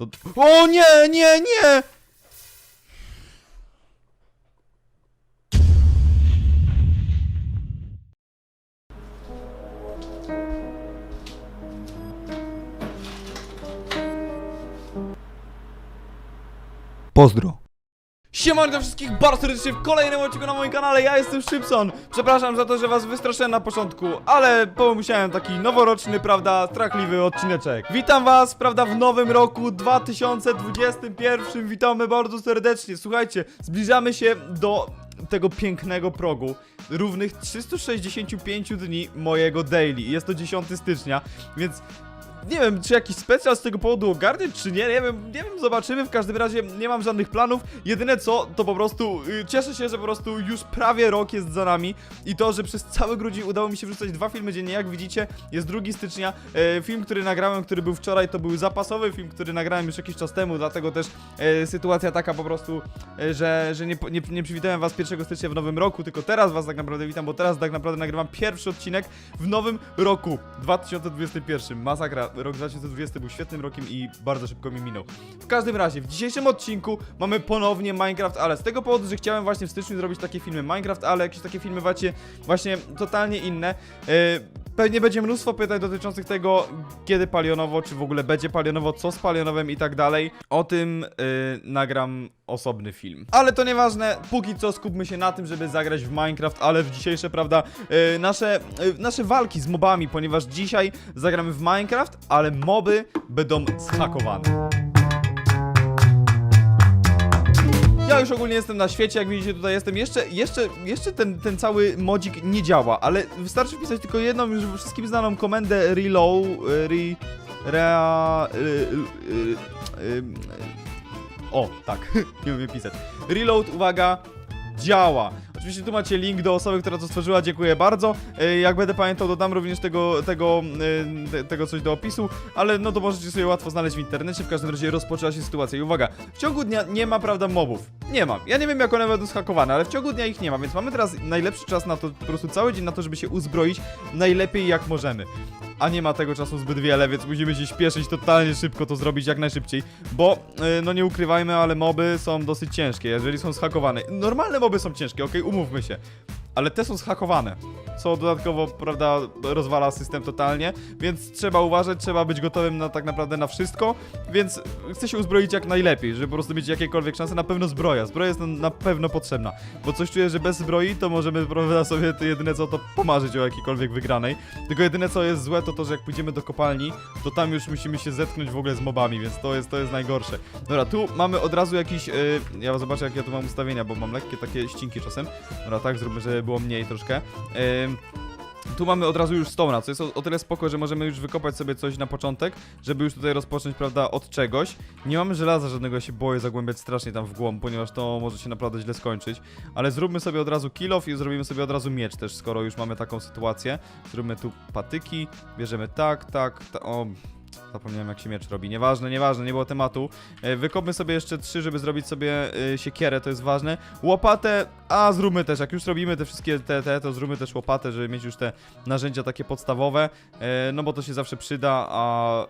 To... O nie, nie, nie! Pozdro. Siemano do wszystkich bardzo serdecznie w kolejnym odcinku na moim kanale, ja jestem Szybson. Przepraszam za to, że was wystraszyłem na początku, ale pomyślałem taki noworoczny, prawda, strachliwy odcineczek. Witam was, prawda, w nowym roku 2021, witamy bardzo serdecznie. Słuchajcie, zbliżamy się do tego pięknego progu Równych 365 dni mojego daily, jest to 10 stycznia, więc nie wiem, czy jakiś specjal z tego powodu ogarnię, czy nie, nie wiem, nie wiem, zobaczymy, w każdym razie nie mam żadnych planów, jedyne co, to po prostu y, cieszę się, że po prostu już prawie rok jest za nami i to, że przez cały grudzień udało mi się wrzucać dwa filmy dziennie, jak widzicie, jest 2 stycznia, e, film, który nagrałem, który był wczoraj, to był zapasowy film, który nagrałem już jakiś czas temu, dlatego też e, sytuacja taka po prostu, e, że, że nie, nie, nie przywitałem was 1 stycznia w nowym roku, tylko teraz was tak naprawdę witam, bo teraz tak naprawdę nagrywam pierwszy odcinek w nowym roku 2021. Masakra, rok 2020 był świetnym rokiem i bardzo szybko mi minął. W każdym razie, w dzisiejszym odcinku mamy ponownie Minecraft, ale z tego powodu, że chciałem właśnie w styczniu zrobić takie filmy Minecraft, ale jakieś takie filmy właśnie, właśnie totalnie inne. E, Pewnie będzie mnóstwo pytań dotyczących tego, kiedy palionowo, czy w ogóle będzie palionowo, co z palionowem i tak dalej. O tym y, nagram osobny film. Ale to nieważne, póki co skupmy się na tym, żeby zagrać w Minecraft, ale w dzisiejsze, prawda, y, nasze, y, nasze walki z mobami, ponieważ dzisiaj zagramy w Minecraft, ale moby będą zhakowane. Ja już ogólnie jestem na świecie, jak widzicie tutaj jestem. Jeszcze, jeszcze, jeszcze ten, ten cały modzik nie działa, ale wystarczy wpisać tylko jedną już wszystkim znaną komendę reload, e, re, rea, y, y, y, y, o, tak, nie umiem pisać. Reload, uwaga, działa. Oczywiście tu macie link do osoby, która to stworzyła, dziękuję bardzo. E, Jak będę pamiętał, dodam również tego, tego, e, te- tego coś do opisu, ale no to możecie sobie łatwo znaleźć w internecie. W każdym razie rozpoczęła się sytuacja. I uwaga, w ciągu dnia nie ma, prawda, mobów. Nie ma. Ja nie wiem, jak one będą schakowane, ale w ciągu dnia ich nie ma, więc mamy teraz najlepszy czas na to, po prostu cały dzień na to, żeby się uzbroić najlepiej jak możemy. A nie ma tego czasu zbyt wiele, więc musimy się śpieszyć totalnie szybko to zrobić jak najszybciej, bo e, no nie ukrywajmy, ale moby są dosyć ciężkie, jeżeli są schakowane. Normalne moby są ciężkie, okej, umówmy się. Ale te są zhakowane, co dodatkowo, prawda, rozwala system totalnie, więc trzeba uważać, trzeba być gotowym na tak naprawdę na wszystko, więc chcę się uzbroić jak najlepiej, żeby po prostu mieć jakiekolwiek szanse, na pewno zbroja, zbroja jest na pewno potrzebna, bo coś czuję, że bez zbroi to możemy, prawda, sobie jedyne co to pomarzyć o jakiejkolwiek wygranej, tylko jedyne co jest złe to to, że jak pójdziemy do kopalni, to tam już musimy się zetknąć w ogóle z mobami, więc to jest, to jest najgorsze. Dobra, tu mamy od razu jakiś, yy, ja zobaczę jak ja tu mam ustawienia, bo mam lekkie takie ścinki czasem, dobra, tak, zróbmy, żeby było mniej troszkę. Tu mamy od razu już stona, co jest o, o tyle spoko, że możemy już wykopać sobie coś na początek, żeby już tutaj rozpocząć, prawda, od czegoś. Nie mamy żelaza żadnego, ja się boję zagłębiać strasznie tam w głąb, ponieważ to może się naprawdę źle skończyć. Ale zróbmy sobie od razu kill off i zrobimy sobie od razu miecz też, skoro już mamy taką sytuację. Zróbmy tu patyki, bierzemy tak, tak, ta, o... Zapomniałem jak się miecz robi. Nieważne, nieważne, nie było tematu. E, Wykopmy sobie jeszcze trzy, żeby zrobić sobie e, siekierę, to jest ważne. Łopatę, a zróbmy też, jak już robimy te wszystkie te, te, to zróbmy też łopatę, żeby mieć już te narzędzia takie podstawowe. E, No bo to się zawsze przyda, a...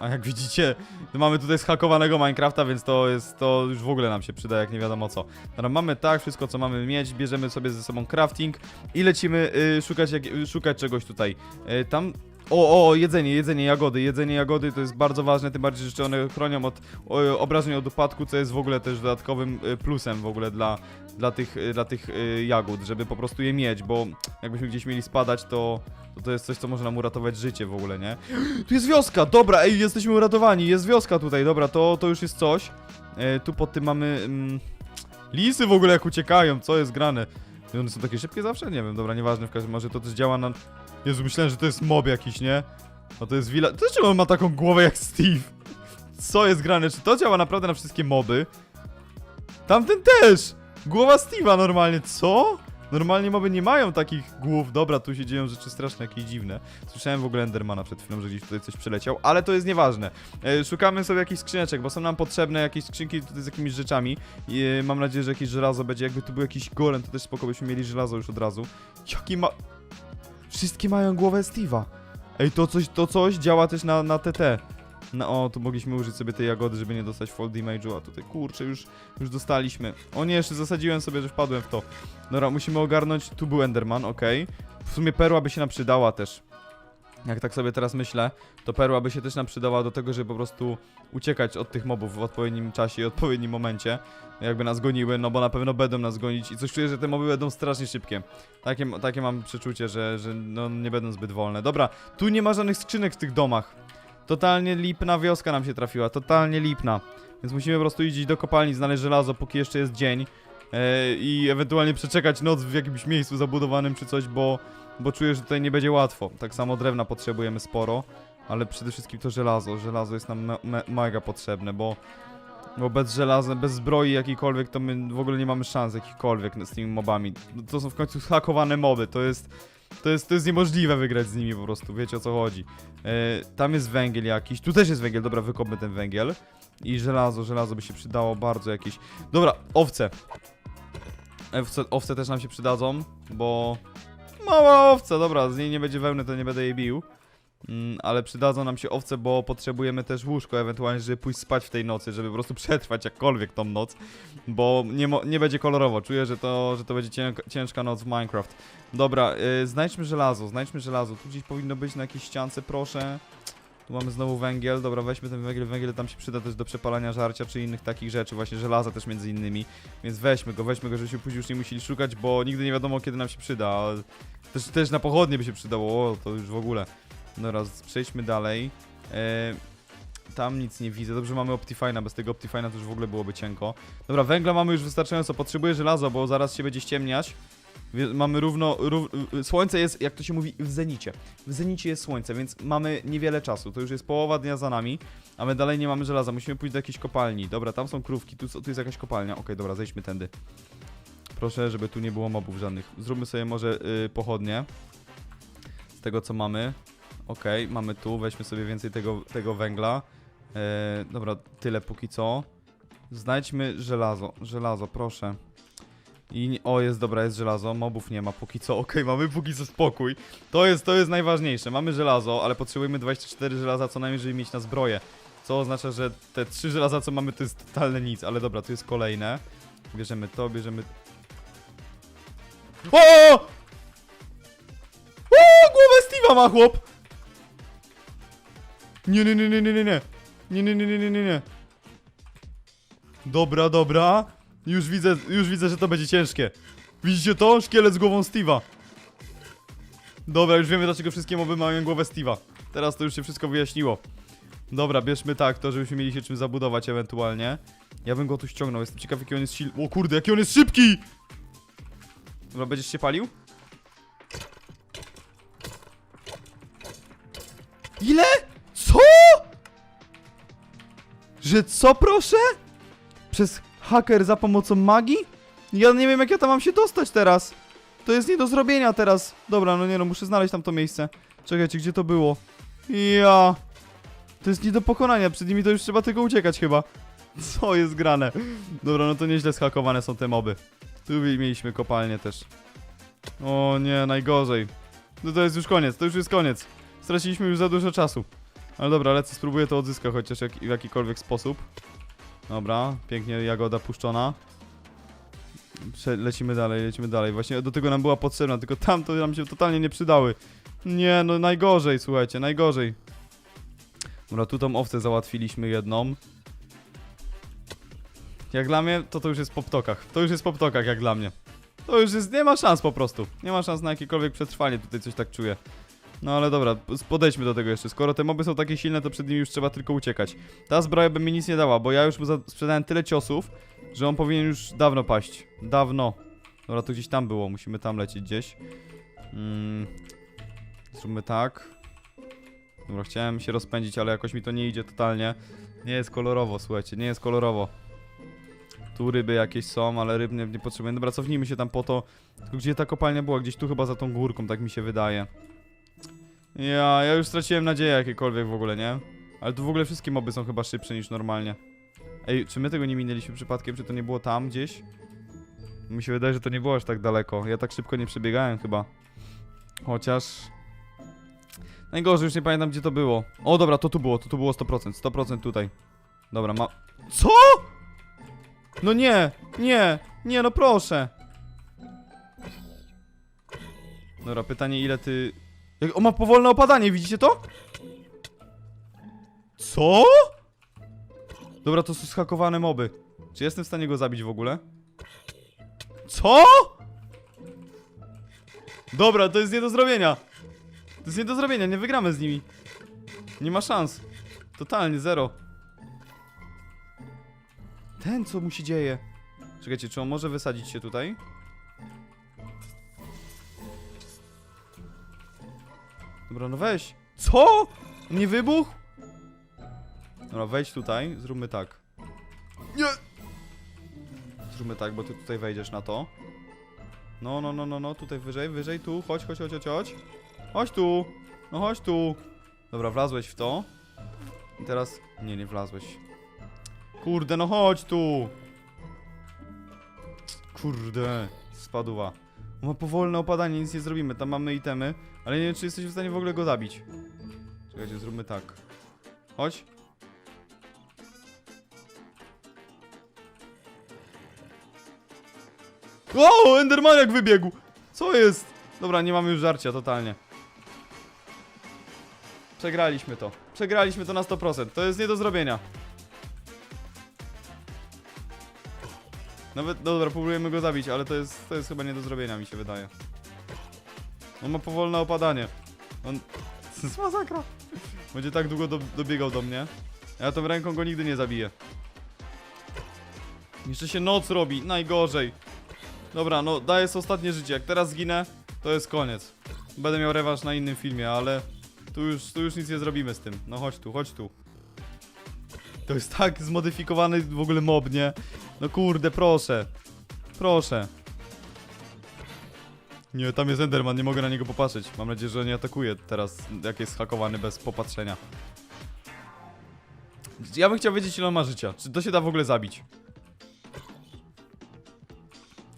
A jak widzicie, mamy tutaj zhakowanego Minecrafta, więc to jest, to już w ogóle nam się przyda, jak nie wiadomo co. Dobra, mamy tak, wszystko co mamy mieć, bierzemy sobie ze sobą crafting i lecimy y, szukać, jak, y, szukać czegoś tutaj. Y, tam o, o, jedzenie, jedzenie jagody. Jedzenie jagody to jest bardzo ważne, tym bardziej, że one chronią od o, obrażeń od upadku, co jest w ogóle też dodatkowym y, plusem w ogóle dla, dla tych, y, dla tych y, jagód, żeby po prostu je mieć, bo jakbyśmy gdzieś mieli spadać, to, to to jest coś, co może nam uratować życie w ogóle, nie? Tu jest wioska, dobra, ej, jesteśmy uratowani, jest wioska tutaj, dobra, to, to już jest coś. E, tu pod tym mamy... Mm, lisy w ogóle jak uciekają, co jest grane? I one są takie szybkie zawsze? Nie wiem, dobra, nieważne, w każdym razie to też działa na... Jezu, myślałem, że to jest mob jakiś, nie? A to jest willa... To czemu on ma taką głowę jak Steve? Co jest grane? Czy to działa naprawdę na wszystkie moby? Tamten też! Głowa Steve'a normalnie, co? Normalnie moby nie mają takich głów. Dobra, tu się dzieją rzeczy straszne, jakieś dziwne. Słyszałem w ogóle Endermana przed chwilą, że gdzieś tutaj coś przyleciał, ale to jest nieważne. E, szukamy sobie jakichś skrzyneczek, bo są nam potrzebne jakieś skrzynki tutaj z jakimiś rzeczami. E, mam nadzieję, że jakieś żelazo będzie. Jakby tu był jakiś golem, to też spoko byśmy mieli żelazo już od razu. Jaki ma... Wszystkie mają głowę Steve'a. Ej, to coś, to coś działa też na, na TT. No o, tu mogliśmy użyć sobie tej jagody, żeby nie dostać fall damage'u, a tutaj kurczę, już, już dostaliśmy. O nie, jeszcze zasadziłem sobie, że wpadłem w to. Dobra, musimy ogarnąć, tu był Enderman, okej. W sumie perła by się nam przydała też. Jak tak sobie teraz myślę, to perła by się też nam przydała do tego, żeby po prostu uciekać od tych mobów w odpowiednim czasie i odpowiednim momencie. Jakby nas goniły, no bo na pewno będą nas gonić i coś czuję, że te moby będą strasznie szybkie. Takie, takie mam przeczucie, że, że no, nie będą zbyt wolne. Dobra, tu nie ma żadnych skrzynek w tych domach. Totalnie lipna wioska nam się trafiła, totalnie lipna. Więc musimy po prostu iść do kopalni, znaleźć żelazo, póki jeszcze jest dzień. E, I ewentualnie przeczekać noc w jakimś miejscu zabudowanym czy coś, bo, bo czuję, że tutaj nie będzie łatwo. Tak samo drewna potrzebujemy sporo, ale przede wszystkim to żelazo. Żelazo jest nam me, me, mega potrzebne, bo, bo bez żelaza, bez zbroi jakiejkolwiek, to my w ogóle nie mamy szans jakichkolwiek z tymi mobami. To są w końcu hakowane moby, to jest... To jest, to jest niemożliwe wygrać z nimi po prostu, wiecie o co chodzi. E, tam jest węgiel jakiś, tu też jest węgiel, dobra, wykopmy ten węgiel. I żelazo, żelazo by się przydało bardzo jakieś. Dobra, owce. Owce, owce też nam się przydadzą, bo... Mała owca, dobra, z niej nie będzie wełny, to nie będę jej bił. Mm, ale przydadzą nam się owce, bo potrzebujemy też łóżko, ewentualnie, żeby pójść spać w tej nocy, żeby po prostu przetrwać jakkolwiek tą noc, bo nie, nie będzie kolorowo. Czuję, że to, że to będzie ciężka noc w Minecraft. Dobra, yy, znajdźmy żelazo, znajdźmy żelazo. Tu gdzieś powinno być na jakiejś ściance, proszę. Tu mamy znowu węgiel, dobra, weźmy ten węgiel, węgiel tam się przyda też do przepalania żarcia, czy innych takich rzeczy, właśnie żelaza też między innymi, więc weźmy go, weźmy go, żebyśmy później już nie musieli szukać, bo nigdy nie wiadomo kiedy nam się przyda, też, też na pochodnie by się przydało, o, to już w ogóle. Dobra, z- przejdźmy dalej. E, tam nic nie widzę, dobrze mamy Optifine'a, bez tego Optifine'a to już w ogóle byłoby cienko. Dobra, węgla mamy już wystarczająco, potrzebuję żelaza, bo zaraz się będzie ściemniać. Mamy równo, rów, y, słońce jest, jak to się mówi, w zenicie. W zenicie jest słońce, więc mamy niewiele czasu. To już jest połowa dnia za nami, a my dalej nie mamy żelaza. Musimy pójść do jakiejś kopalni. Dobra, tam są krówki, tu, tu jest jakaś kopalnia. Okej, dobra, zejdźmy tędy. Proszę, żeby tu nie było mobów żadnych. Zróbmy sobie może y, pochodnie. Z tego, co mamy. Okej, mamy tu. Weźmy sobie więcej tego, tego węgla. E, dobra, tyle póki co. Znajdźmy żelazo. Żelazo, proszę. I o, jest dobra, jest żelazo, mobów nie ma póki co, okej, mamy póki co spokój. To jest, to jest najważniejsze, mamy żelazo, ale potrzebujemy 24 żelaza co najmniej, żeby mieć na zbroję. Co oznacza, że te 3 żelaza co mamy to jest totalne nic, ale dobra, tu jest kolejne. Bierzemy to, bierzemy... O! O, głowę Steve'a ma chłop! Nie, nie, nie, nie, nie, nie, nie. Nie, nie, nie, nie, nie, nie. Dobra, dobra. Już widzę, już widzę, że to będzie ciężkie. Widzicie to? Szkielet z głową Steve'a. Dobra, już wiemy dlaczego wszystkie moby mają głowę Steve'a. Teraz to już się wszystko wyjaśniło. Dobra, bierzmy tak, to żebyśmy mieli się czym zabudować ewentualnie. Ja bym go tu ściągnął, jestem ciekaw jaki on jest silny. O kurde, jaki on jest szybki! Dobra, będziesz się palił? Ile? Że co proszę? Przez haker za pomocą magii? Ja nie wiem jak ja tam mam się dostać teraz. To jest nie do zrobienia teraz. Dobra, no nie no, muszę znaleźć tam to miejsce. Czekajcie, gdzie to było? Ja. To jest nie do pokonania, przed nimi to już trzeba tylko uciekać chyba. Co jest grane? Dobra, no to nieźle schakowane są te moby. Tu mieliśmy kopalnię też. O nie, najgorzej. No to jest już koniec, to już jest koniec. Straciliśmy już za dużo czasu. Ale dobra, lecę, spróbuję to odzyskać chociaż jak, w jakikolwiek sposób. Dobra, pięknie jagoda puszczona. Prze lecimy dalej, lecimy dalej. Właśnie do tego nam była potrzebna, tylko tam to nam się totalnie nie przydały. Nie, no najgorzej, słuchajcie, najgorzej. Dobra, tu tą owcę załatwiliśmy jedną. Jak dla mnie, to to już jest po ptokach. To już jest po ptokach, jak dla mnie. To już jest, nie ma szans po prostu. Nie ma szans na jakiekolwiek przetrwanie, tutaj coś tak czuję. No ale dobra, podejdźmy do tego jeszcze. Skoro te moby są takie silne, to przed nimi już trzeba tylko uciekać. Ta zbroja by mi nic nie dała, bo ja już mu sprzedałem tyle ciosów, że on powinien już dawno paść. Dawno. Dobra, to gdzieś tam było, musimy tam lecieć gdzieś. Mm. Zróbmy tak. Dobra, chciałem się rozpędzić, ale jakoś mi to nie idzie totalnie. Nie jest kolorowo, słuchajcie, nie jest kolorowo. Tu ryby jakieś są, ale ryb nie, nie potrzebuję. Dobra, cofnijmy się tam po to. Tylko gdzie ta kopalnia była? Gdzieś tu chyba za tą górką, tak mi się wydaje. Ja, ja już straciłem nadzieję jakiekolwiek w ogóle, nie? Ale tu w ogóle wszystkie moby są chyba szybsze niż normalnie. Ej, czy my tego nie minęliśmy przypadkiem? Czy to nie było tam gdzieś? Mi się wydaje, że to nie było aż tak daleko. Ja tak szybko nie przebiegałem chyba. Chociaż... Najgorzej, już nie pamiętam gdzie to było. O dobra, to tu było, to tu było 100%, 100% tutaj. Dobra, ma... Co?! No nie, nie, nie, no proszę. Dobra, pytanie ile ty... Jak on ma powolne opadanie, widzicie to? Co? Dobra, to są schakowane moby. Czy jestem w stanie go zabić w ogóle? Co? Dobra, to jest nie do zrobienia. To jest nie do zrobienia, nie wygramy z nimi. Nie ma szans. Totalnie, zero. Ten, co mu się dzieje? Czekajcie, czy on może wysadzić się tutaj? Dobra, no weź. Co? Nie wybuchł? Dobra, wejdź tutaj, zróbmy tak. Nie! Zróbmy tak, bo ty tutaj wejdziesz na to. No, no, no, no, no, tutaj wyżej, wyżej, tu, chodź, chodź, chodź, chodź, chodź. Chodź tu, no chodź tu. Dobra, wlazłeś w to. I teraz... Nie, nie wlazłeś. Kurde, no chodź tu. Kurde, spaduwa. On ma powolne opadanie, nic nie zrobimy, tam mamy itemy. Ale nie wiem, czy jesteśmy w stanie w ogóle go zabić. Czekajcie, zróbmy tak. Chodź. O, Endermaniak wybiegł! Co jest? Dobra, nie mamy już żarcia, totalnie. Przegraliśmy to. Przegraliśmy to na 100%. To jest nie do zrobienia. Nawet, no dobra, próbujemy go zabić, ale to jest, to jest chyba nie do zrobienia, mi się wydaje. On ma powolne opadanie. On... To jest masakra. Będzie tak długo do, dobiegał do mnie. Ja tą ręką go nigdy nie zabiję. Jeszcze się noc robi, najgorzej. Dobra, no daję sobie ostatnie życie. Jak teraz zginę, to jest koniec. Będę miał rewanż na innym filmie, ale tu już, tu już nic nie zrobimy z tym. No chodź tu, chodź tu. To jest tak zmodyfikowany w ogóle mob, nie? No kurde, proszę. Proszę. Nie, tam jest Enderman, nie mogę na niego popatrzeć. Mam nadzieję, że nie atakuje teraz, jak jest hakowany bez popatrzenia. Ja bym chciał wiedzieć, ile on ma życia. Czy to się da w ogóle zabić?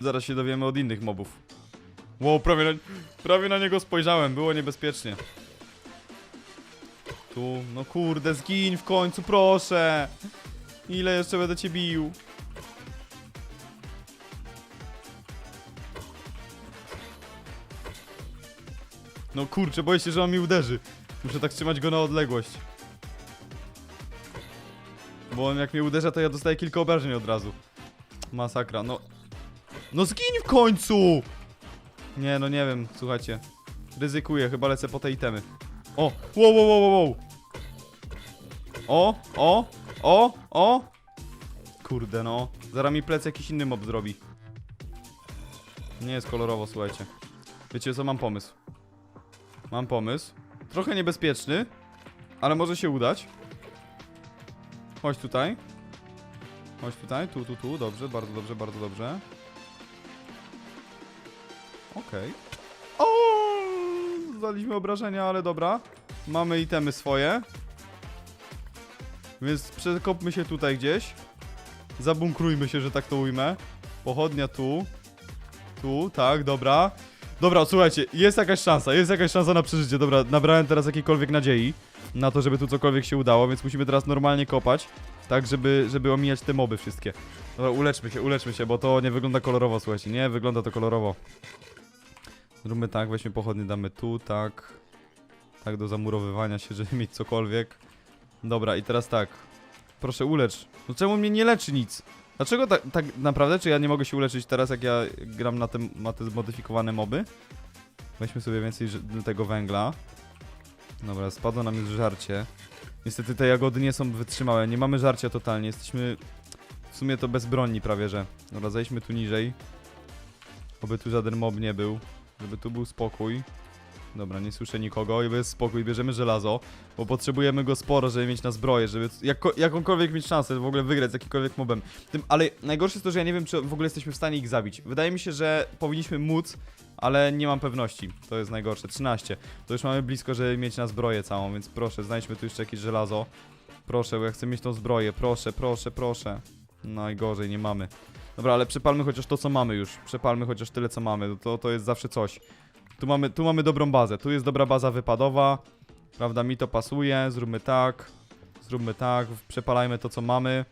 Zaraz się dowiemy od innych mobów. Wow, prawie na, prawie na niego spojrzałem, było niebezpiecznie. Tu, no kurde, zgiń w końcu, proszę. Ile jeszcze będę cię bił? No kurczę, boję się, że on mi uderzy. Muszę tak trzymać go na odległość. Bo on jak mnie uderza, to ja dostaję kilka obrażeń od razu. Masakra, no. No zgiń w końcu! Nie, no nie wiem, słuchajcie. Ryzykuję, chyba lecę po te itemy. O! Wow, wow, wow, wow! O, o, o, o! Kurde no. Zaraz mi plec jakiś inny mob zrobi. Nie jest kolorowo, słuchajcie. Wiecie co, mam pomysł. Mam pomysł. Trochę niebezpieczny, ale może się udać. Chodź tutaj. Chodź tutaj, tu, tu, tu, dobrze, bardzo dobrze, bardzo dobrze. Okej. O, Zdaliśmy obrażenia, ale dobra. Mamy itemy swoje. Więc przekopmy się tutaj gdzieś. Zabunkrujmy się, że tak to ujmę. Pochodnia tu. Tu, tak, dobra. Dobra, słuchajcie, jest jakaś szansa, jest jakaś szansa na przeżycie. Dobra, nabrałem teraz jakiejkolwiek nadziei na to, żeby tu cokolwiek się udało, więc musimy teraz normalnie kopać, tak, żeby, żeby omijać te moby wszystkie. Dobra, uleczmy się, uleczmy się, bo to nie wygląda kolorowo, słuchajcie, nie wygląda to kolorowo. Zróbmy tak, weźmy pochodnie, damy tu, tak, tak do zamurowywania się, żeby mieć cokolwiek. Dobra, i teraz tak, proszę ulecz. No czemu mnie nie leczy nic? Dlaczego tak, tak naprawdę? Czy ja nie mogę się uleczyć teraz, jak ja gram na te, na te zmodyfikowane moby? Weźmy sobie więcej tego węgla. Dobra, spadło nam już żarcie. Niestety te jagody nie są wytrzymałe, nie mamy żarcia totalnie, jesteśmy w sumie to bezbronni prawie, że. Dobra, zejdźmy tu niżej. Oby tu żaden mob nie był, żeby tu był spokój. Dobra, nie słyszę nikogo i jest spokój, bierzemy żelazo, bo potrzebujemy go sporo, żeby mieć na zbroję, żeby jako, jakąkolwiek mieć szansę w ogóle wygrać z jakimkolwiek mobem. Tym, ale najgorsze jest to, że ja nie wiem, czy w ogóle jesteśmy w stanie ich zabić. Wydaje mi się, że powinniśmy móc, ale nie mam pewności. To jest najgorsze. 13. To już mamy blisko, żeby mieć na zbroję całą, więc proszę, znajdźmy tu jeszcze jakieś żelazo. Proszę, bo ja chcę mieć tą zbroję. Proszę, proszę, proszę. Najgorzej, nie mamy. Dobra, ale przepalmy chociaż to, co mamy już. Przepalmy chociaż tyle, co mamy. To, to jest zawsze coś. Tu mamy, tu mamy dobrą bazę. Tu jest dobra baza wypadowa. Prawda, mi to pasuje, zróbmy tak, zróbmy tak, przepalajmy to, co mamy.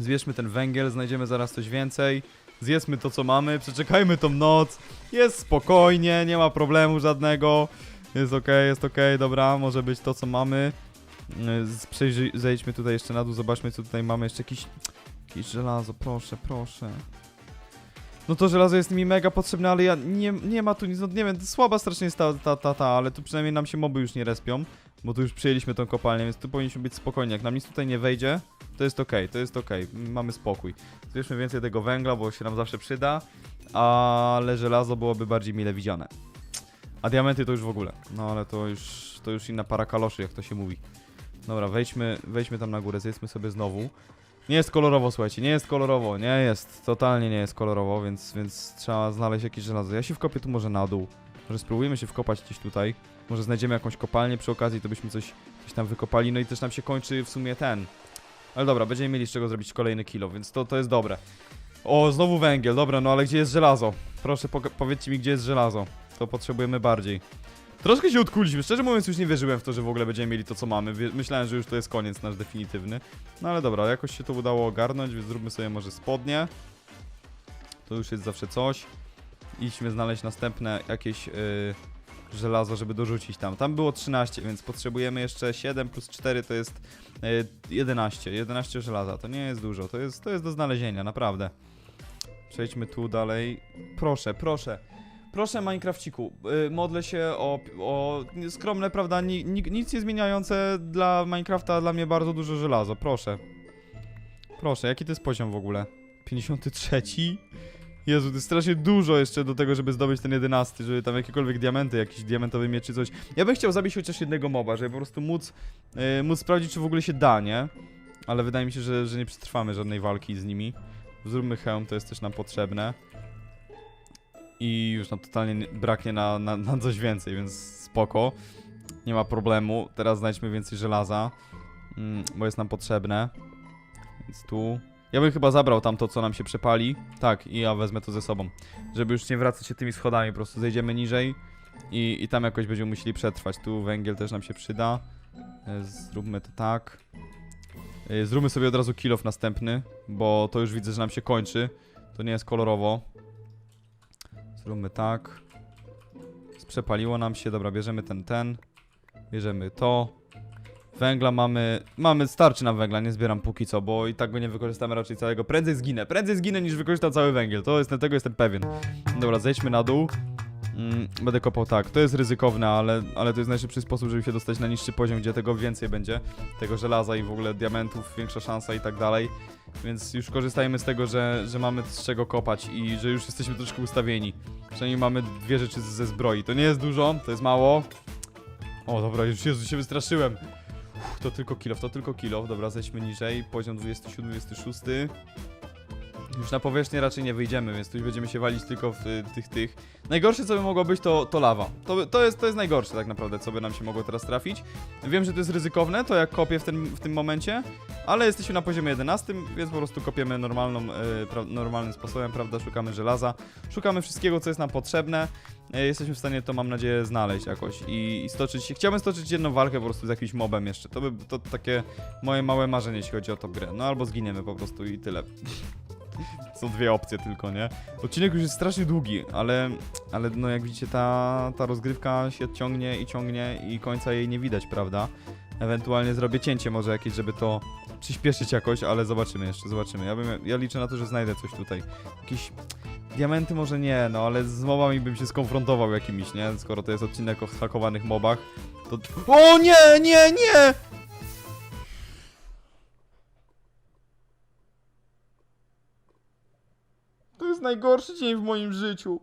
Zbierzmy ten węgiel, znajdziemy zaraz coś więcej. Zjedzmy to, co mamy, przeczekajmy tą noc. Jest spokojnie, nie ma problemu żadnego. Jest ok, jest ok, dobra, może być to, co mamy. Zejdźmy tutaj jeszcze na dół, zobaczmy, co tutaj mamy. Jeszcze jakiś, jakieś żelazo, proszę, proszę. No to żelazo jest mi mega potrzebne, ale ja nie, nie ma tu nic, no nie wiem, słaba strasznie jest ta, ta, ta, ta, ale tu przynajmniej nam się moby już nie respią, bo tu już przyjęliśmy tą kopalnię, więc tu powinniśmy być spokojni. Jak nam nic tutaj nie wejdzie, to jest okej, to jest okej, mamy spokój. Zbierzmy więcej tego węgla, bo się nam zawsze przyda, ale żelazo byłoby bardziej mile widziane. A diamenty to już w ogóle, no ale to już, to już inna para kaloszy, jak to się mówi. Dobra, wejdźmy, wejdźmy tam na górę, zjedzmy sobie znowu. Nie jest kolorowo, słuchajcie, nie jest kolorowo, nie jest, totalnie nie jest kolorowo, więc, więc trzeba znaleźć jakieś żelazo. Ja się wkopię tu może na dół. Może spróbujemy się wkopać gdzieś tutaj. Może znajdziemy jakąś kopalnię przy okazji, to byśmy coś, coś tam wykopali. No i też nam się kończy w sumie ten. Ale dobra, będziemy mieli z czego zrobić kolejny kilo, więc to, to jest dobre. O, znowu węgiel, dobra, no ale gdzie jest żelazo? Proszę, powiedzcie mi, gdzie jest żelazo. To potrzebujemy bardziej. Troszkę się odkuliśmy, szczerze mówiąc już nie wierzyłem w to, że w ogóle będziemy mieli to, co mamy. Myślałem, że już to jest koniec nasz definitywny. No ale dobra, jakoś się to udało ogarnąć, więc zróbmy sobie może spodnie. To już jest zawsze coś. Idźmy znaleźć następne jakieś yy, żelazo, żeby dorzucić tam. Tam było 13, więc potrzebujemy jeszcze 7 plus 4 to jest yy, 11. 11 żelaza, to nie jest dużo, to jest, to jest do znalezienia, naprawdę. Przejdźmy tu dalej. Proszę, proszę. Proszę Minecrafciku, yy, modlę się o, o skromne, prawda, ni, ni, nic nie zmieniające dla Minecrafta, dla mnie bardzo dużo żelazo, proszę. Proszę, jaki to jest poziom w ogóle? 53? Jezu, to jest strasznie dużo jeszcze do tego, żeby zdobyć ten 11, żeby tam jakiekolwiek diamenty, jakiś diamentowy miecz czy coś. Ja bym chciał zabić chociaż jednego moba, żeby po prostu móc, yy, móc sprawdzić, czy w ogóle się da, nie? Ale wydaje mi się, że, że nie przetrwamy żadnej walki z nimi. Zróbmy hełm, to jest też nam potrzebne. I już nam totalnie nie- braknie na, na, na coś więcej, więc spoko. Nie ma problemu. Teraz znajdźmy więcej żelaza, mm, bo jest nam potrzebne. Więc tu. Ja bym chyba zabrał tam to, co nam się przepali. Tak, i ja wezmę to ze sobą. Żeby już nie wracać się tymi schodami, po prostu zejdziemy niżej i, i tam jakoś będziemy musieli przetrwać. Tu węgiel też nam się przyda. E, Zróbmy to tak. E, Zróbmy sobie od razu kilof następny, bo to już widzę, że nam się kończy. To nie jest kolorowo. Zróbmy tak. Przepaliło nam się, dobra, bierzemy ten, ten. Bierzemy to. Węgla mamy, mamy, starczy nam węgla, nie zbieram póki co, bo i tak go nie wykorzystamy raczej całego. Prędzej zginę, prędzej zginę niż wykorzystam cały węgiel, to jest, tego jestem pewien. Dobra, zejdźmy na dół. Mm, będę kopał tak, to jest ryzykowne, ale, ale to jest najszybszy sposób, żeby się dostać na niższy poziom, gdzie tego więcej będzie. Tego żelaza i w ogóle diamentów, większa szansa i tak dalej. Więc już korzystajmy z tego, że, że mamy z czego kopać i że już jesteśmy troszkę ustawieni. Przynajmniej mamy dwie rzeczy ze zbroi. To nie jest dużo, to jest mało. O, dobra, już Jezu, się wystraszyłem. Uff, to tylko kilof, to tylko kilof. Dobra, zejdźmy niżej. Poziom 27, 26. Już na powierzchnię raczej nie wyjdziemy, więc tu będziemy się walić tylko w y, tych, tych. Najgorsze, co by mogło być, to, to lawa. To, to, jest, to jest najgorsze tak naprawdę, co by nam się mogło teraz trafić. Wiem, że to jest ryzykowne, to jak kopię w tym, w tym momencie, ale jesteśmy na poziomie 11, więc po prostu kopiemy normalną, y, pra, normalnym sposobem, prawda? Szukamy żelaza, szukamy wszystkiego, co jest nam potrzebne. Y, jesteśmy w stanie to, mam nadzieję, znaleźć jakoś i, i stoczyć. Chciałbym stoczyć jedną walkę po prostu z jakimś mobem jeszcze. To by to takie moje małe marzenie, jeśli chodzi o tą grę. No albo zginiemy po prostu i tyle. Są dwie opcje tylko, nie? Odcinek już jest strasznie długi, ale, ale no jak widzicie ta, ta rozgrywka się ciągnie i ciągnie i końca jej nie widać, prawda? Ewentualnie zrobię cięcie może jakieś, żeby to przyspieszyć jakoś, ale zobaczymy jeszcze, zobaczymy. Ja, bym, ja liczę na to, że znajdę coś tutaj. Jakieś diamenty może nie, no ale z mobami bym się skonfrontował jakimiś, nie? Skoro to jest odcinek o hakowanych mobach, to... O nie, nie, nie! najgorszy dzień w moim życiu.